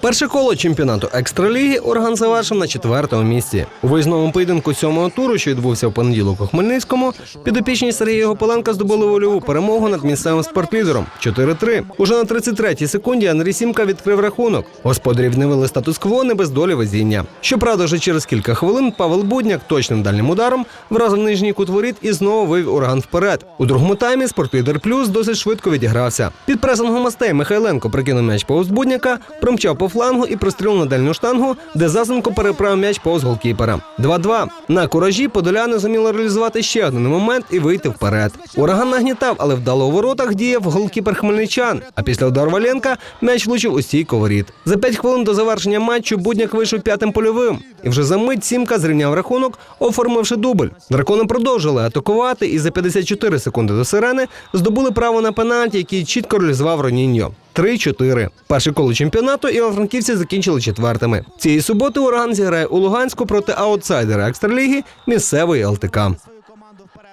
Перше коло чемпіонату екстраліги орган завершив на четвертому місці. У виїзному поєдинку сьомого туру, що відбувся в понеділок у Хмельницькому, підопічні Сергія Гопеленка здобули вольову перемогу над місцевим спортлідером 4-3. Уже на 33-й секунді Андрій Сімка відкрив рахунок. Господарі відновили статус-кво не без долі везіння. Щоправда, вже через кілька хвилин Павел Будняк точним дальнім ударом вразив нижній кут воріт і знову вивів ураган вперед. У другому таймі спортлідер плюс досить швидко відігрався. Під пресингом гостей Михайленко прикинув м'яч повз Будняка, промчав по флангу і прострілив на дальню штангу, де Засенко переправив м'яч повз голкіпера. 2-2. На куражі подоляни зуміли реалізувати ще один момент і вийти вперед. Ураган нагнітав, але вдало у воротах діяв голкіпер хмельничан. А після удару Валенка м'яч влучив у стійку воріт. За 5 хвилин до завершення матчу Будняк вийшов п'ятим польовим. І вже за мить Сімка зрівняв рахунок, оформивши дубль. Дракони продовжили атакувати і за 54 секунди до сирени здобули право на пенальті, який чітко реалізував Роніньо. 3-4. Перше коло чемпіонату івано-франківці закінчили четвертими. Цієї суботи ураган зіграє у Луганську проти аутсайдера екстраліги місцевої ЛТК.